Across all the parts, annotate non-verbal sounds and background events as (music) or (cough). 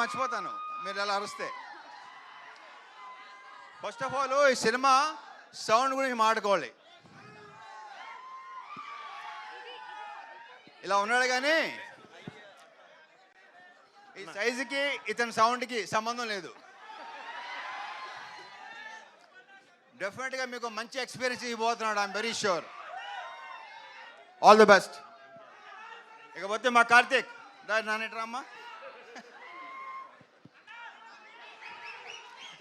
మర్చిపోతాను. మీరు అలా అరుస్తే. ఫస్ట్ ఆఫ్ ఆల్ ఈ సినిమా సౌండ్ గురించి మాట్లాడుకోవాలి. ఇలా ఉన్నాడు కానీ ఈ సైజుకి ఇతని సౌండ్కి సంబంధం లేదు. డెఫినెట్గా మీకు మంచి ఎక్స్పీరియన్స్ ఇవ్వబోతున్నాడు I'm very sure all the best ఇకపోతే మా కార్తీక్ దా నానేట్రామ్మా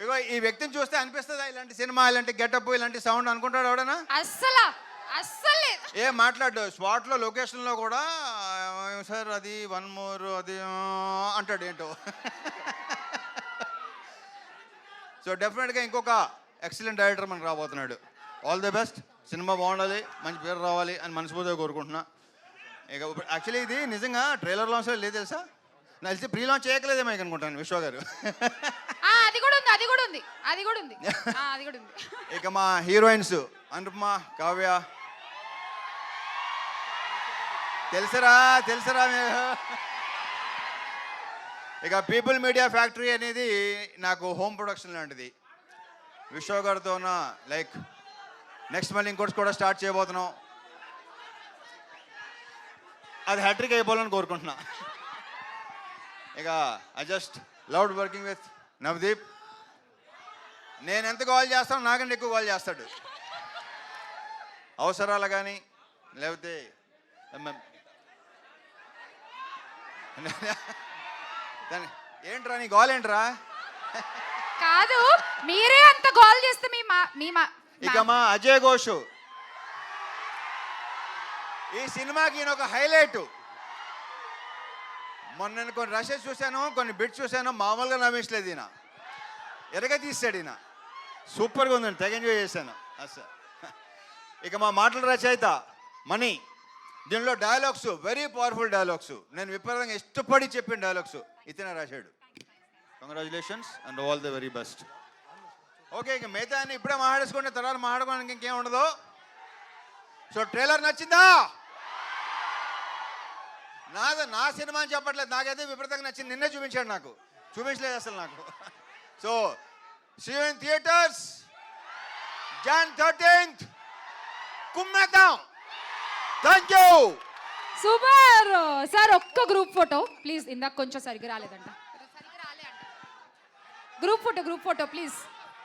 ఇగో ఈ వ్యక్తిని చూస్తే అనిపిస్తుందా ఇలాంటి సినిమా ఇలాంటి గెటప్ ఇలాంటి సౌండ్ అనుకుంటాడు ఎవడనా? అస్సలు అస్సలు. ఏ మాట్లాడు. స్పాట్లో లొకేషన్లో కూడా "ఆ, సార్ అది వన్ మోర్ అది ఆ" అంటాడు ఏంటో. సో డెఫినెట్గా ఇంకొక ఎక్సలెంట్ డైరెక్టర్ మనకు రాబోతున్నాడు. All the best. సినిమా బాగుండాలి మంచి పేరు రావాలి అని మనస్ఫూర్తిగా కోరుకుంటున్నా. ఇక యాక్చువల్లీ ఇది నిజంగా ట్రైలర్ లాంచ్ లేదు తెలుసా? నాకు తెలిసి ప్రీ లాంచ్ చేయకలేదేమో ఇక అనుకుంటాను విశ్వ గారు. అది కూడా ఉంది అది కూడా ఉంది అది కూడా ఉంది. (laughs) ఆ, అది కూడా ఉంది. ఇక మా హీరోయిన్స్ అనుపమ కావ్య. తెలుసరా తెలుసరా మీరు. ఇక పీపుల్ మీడియా ఫ్యాక్టరీ అనేది నాకు హోమ్ ప్రొడక్షన్ లాంటిది. విశ్వ గారితో లైక్ నెక్స్ట్ మళ్ళీ ఇంకోటి కూడా స్టార్ట్ చేయబోతున్నాం. అది హ్యాట్రిక్ అయిపోవాలని కోరుకుంటున్నా. ఇక I just loved working with Navdeep నేను ఎంత కాల్ చేస్తానో నాకంటే ఎక్కువ కాల్ చేస్తాడు. అవసరాలు కానీ లేకపోతే ఏంట్రా నీ గోల్ ఏంట్రా? కాదు మీరే అంత గోల్ చేస్తే మీ మా మీ మా ఇక మా అజయ్ ఘోష్. ఈ సినిమాకి ఈయన ఒక హైలైట్. మొన్న నేను కొన్ని రషెస్ చూశాను కొన్ని బిట్స్ చూశాను మామూలుగా నవ్వించలేదు ఈయన. ఎరగ తీస్తాడు ఈయన. సూపర్గా ఉందండి తెగ ఎంజాయ్ చేశాను. అసలు (laughs) ఇక మా మాటల రచయిత మనీ. దీనిలో డైలాగ్స్ వెరీ పవర్ఫుల్ డైలాగ్స్ నేను విపరీతంగా ఇష్టపడి చెప్పిన డైలాగ్స్ ఇతనే రాశాడు. Congratulations and all the very best okay ఇక మిగతా ఇప్పుడే మాట్లాడేసుకుంటే తర్వాత మాట్లాడుకోవడానికి ఇంకేం ఉండదు. సో ట్రైలర్ నచ్చిందా? నాది నా సినిమా అని చెప్పట్లేదు. నాకైతే విపరీతంగా నచ్చింది. నిన్నే చూపించాడు నాకు. చూపించలేదు అసలు నాకు. So in theatres Jan thirteenth. కుమ్మేద్దాం. Thank you super. Sir ఒక్క గ్రూప్ ఫోటో. ప్లీజ్ ఇందాక కొంచెం సరిగ్గా రాలేదంట. Group photo group photo please.